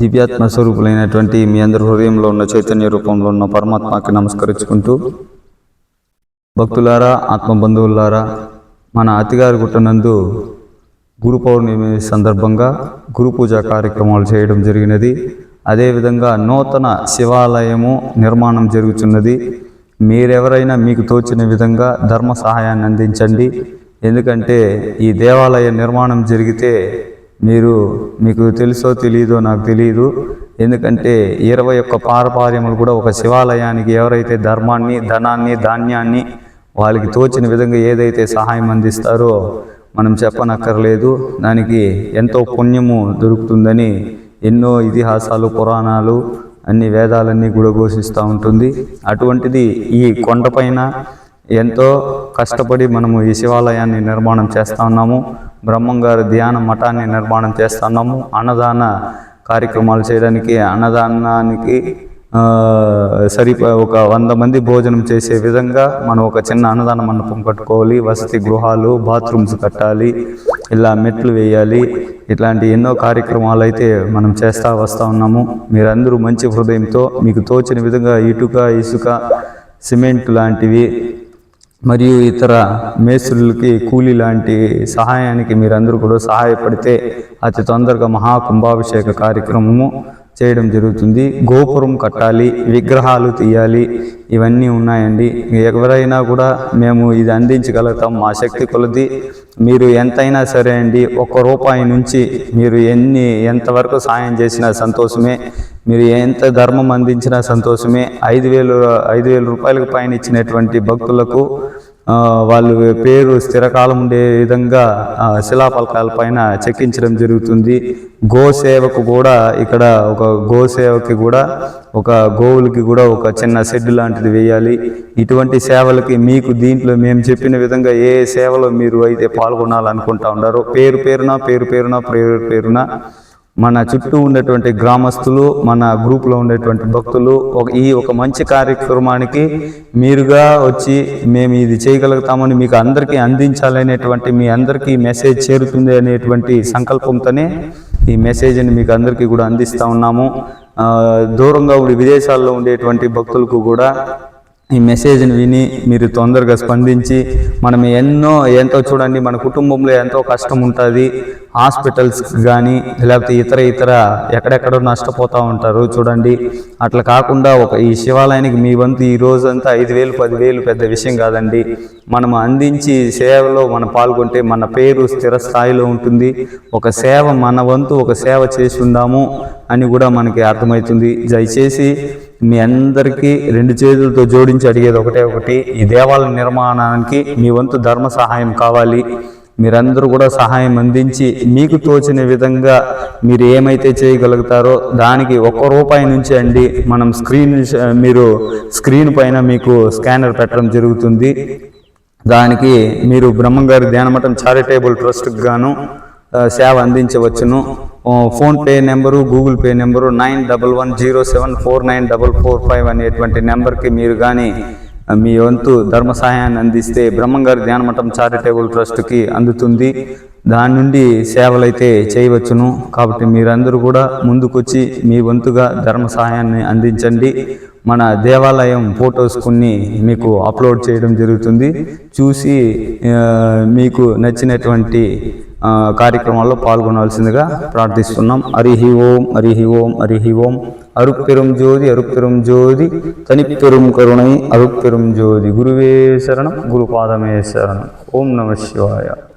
దివ్యాత్మ స్వరూపులైనటువంటి మీ అందరి హృదయంలో ఉన్న చైతన్య రూపంలో ఉన్న పరమాత్మకి నమస్కరించుకుంటూ భక్తులారా ఆత్మ బంధువులారా మన అతిగారి గుట్టనందు గురు పౌర్ణమి సందర్భంగా గురు పూజ కార్యక్రమాలు చేయడం జరిగినది. అదేవిధంగా నూతన శివాలయము నిర్మాణం జరుగుతున్నది. మీరెవరైనా మీకు తోచిన విధంగా ధర్మ సహాయాన్ని అందించండి. ఎందుకంటే ఈ దేవాలయ నిర్మాణం జరిగితే మీరు మీకు తెలుసో తెలియదో నాకు తెలియదు ఎందుకంటే ఇరవై ఒక్క పారపార్యములు కూడా ఒక శివాలయానికి ఎవరైతే ధర్మాన్ని ధనాన్ని ధాన్యాన్ని వాళ్ళకి తోచిన విధంగా ఏదైతే సహాయం అందిస్తారో మనం చెప్పనక్కర్లేదు. దానికి ఎంతో పుణ్యము దొరుకుతుందని ఎన్నో ఇతిహాసాలు పురాణాలు అన్ని వేదాలన్నీ కూడా ఘోషిస్తూ ఉంటుంది. అటువంటిది ఈ కొండపైన ఎంతో కష్టపడి మనము ఈ శివాలయాన్ని నిర్మాణం చేస్తా ఉన్నాము. బ్రహ్మంగారు ధ్యాన మఠాన్ని నిర్మాణం చేస్తున్నాము. అన్నదాన కార్యక్రమాలు చేయడానికి అన్నదానానికి ఆ, సరిపో ఒక వంద మంది భోజనం చేసే విధంగా మనం ఒక చిన్న అన్నదాన మండపం కట్టుకోవాలి. వసతి గృహాలు బాత్రూమ్స్ కట్టాలి ఇలా మెట్లు వేయాలి. ఇట్లాంటి ఎన్నో కార్యక్రమాలు అయితే మనం చేస్తూ వస్తూ ఉన్నాము. మీరందరూ మంచి హృదయంతో మీకు తోచిన విధంగా ఇటుక ఇసుక సిమెంట్ లాంటివి మరియు ఇతర మేస్త్రులకి కూలీ లాంటి సహాయానికి మీరందరూ కూడా సహాయపడితే అతి తొందరగా మహాకుంభాభిషేక కార్యక్రమము చేయడం జరుగుతుంది. గోపురం కట్టాలి విగ్రహాలు తీయాలి ఇవన్నీ ఉన్నాయండి. ఎవరైనా కూడా మేము ఇది అందించగలుగుతాం మా శక్తి కొలది. మీరు ఎంతైనా సరే అండి ఒక్క రూపాయి నుంచి మీరు ఎన్ని ఎంతవరకు సాయం చేసినా సంతోషమే. మీరు ఎంత ధర్మం అందించినా సంతోషమే. ఐదు వేలు ఐదు వేల రూపాయలకు పైన ఇచ్చినటువంటి భక్తులకు వాళ్ళు పేరు స్థిరకాలం ఉండే విధంగా శిలాఫలకాల పైన చెక్కించడం జరుగుతుంది. గోసేవకు కూడా ఇక్కడ ఒక గోసేవకి కూడా ఒక గోవులకి కూడా ఒక చిన్న షెడ్ లాంటిది వేయాలి. ఇటువంటి సేవలకి మీకు దీంట్లో మేము చెప్పిన విధంగా ఏ సేవలో మీరు అయితే పాల్గొనాలనుకుంటా ఉన్నారో పేరు పేరున పేరు పేరున పేరు పేరున మన చుట్టూ ఉండేటువంటి గ్రామస్తులు మన గ్రూప్లో ఉండేటువంటి భక్తులు ఒక ఈ ఒక మంచి కార్యక్రమానికి మీరుగా వచ్చి మేము ఇది చేయగలుగుతామని మీకు అందరికీ అందించాలనేటువంటి మీ అందరికీ మెసేజ్ చేరుతుంది అనేటువంటి సంకల్పంతోనే ఈ మెసేజ్ని మీకు అందరికీ కూడా అందిస్తూ ఉన్నాము. దూరంగా ఉండి విదేశాల్లో ఉండేటువంటి భక్తులకు కూడా ఈ మెసేజ్ని విని మీరు తొందరగా స్పందించి మనం ఎన్నో ఎంతో చూడండి మన కుటుంబంలో ఎంతో కష్టం ఉంటుంది. హాస్పిటల్స్ కానీ లేకపోతే ఇతర ఇతర ఎక్కడెక్కడో నష్టపోతూ ఉంటారు చూడండి. అట్లా కాకుండా ఒక ఈ శివాలయానికి మీ వంతు ఈ రోజంతా ఐదు వేలు పదివేలు పెద్ద విషయం కాదండి. మనం అందించి సేవలో మనం పాల్గొంటే మన పేరు స్థిర స్థాయిలో ఉంటుంది. ఒక సేవ మన వంతు ఒక సేవ చేసి ఉందాము అని కూడా మనకి అర్థమవుతుంది. దయచేసి మీ అందరికీ రెండు చేతులతో జోడించి అడిగేది ఒకటే ఒకటి ఈ దేవాలయ నిర్మాణానికి మీ వంతు ధర్మ సహాయం కావాలి. మీరందరూ కూడా సహాయం అందించి మీకు తోచిన విధంగా మీరు ఏమైతే చేయగలుగుతారో దానికి ఒక్క రూపాయి నుంచి అండి మనం స్క్రీన్ మీరు స్క్రీన్ పైన మీకు స్కానర్ పెట్టడం జరుగుతుంది. దానికి మీరు బ్రహ్మంగారి ధ్యానమఠం చారిటేబుల్ ట్రస్ట్కి గాను సేవ అందించవచ్చును. PhonePe phone pay number Google Pay number nine double one zero seven four nine double four five అనేటువంటి నెంబర్కి మీరు కానీ మీ వంతు ధర్మ సహాయాన్ని అందిస్తే బ్రహ్మంగారి ధ్యానమఠం చారిటేబుల్ ట్రస్ట్కి అందుతుంది. దాని నుండి సేవలైతే చేయవచ్చును. కాబట్టి మీరందరూ కూడా ముందుకొచ్చి మీ వంతుగా ధర్మ సహాయాన్ని అందించండి. మన దేవాలయం ఫొటోస్ కొన్ని మీకు అప్లోడ్ చేయడం జరుగుతుంది. చూసి మీకు నచ్చినటువంటి కార్యక్రమాల్లో పాల్గొనాల్సిందిగా ప్రార్థిస్తున్నాం. అరిహి ఓం హరిహి ఓం హరిహి ఓం. అరుపెరుం జ్యోతి అరుపెరుం జ్యోతి. తనిపెరుం కరుణై అరుపెరుం జ్యోతి. గురువే శరణం గురుపాదమే శరణం. ఓం నమ శివాయ.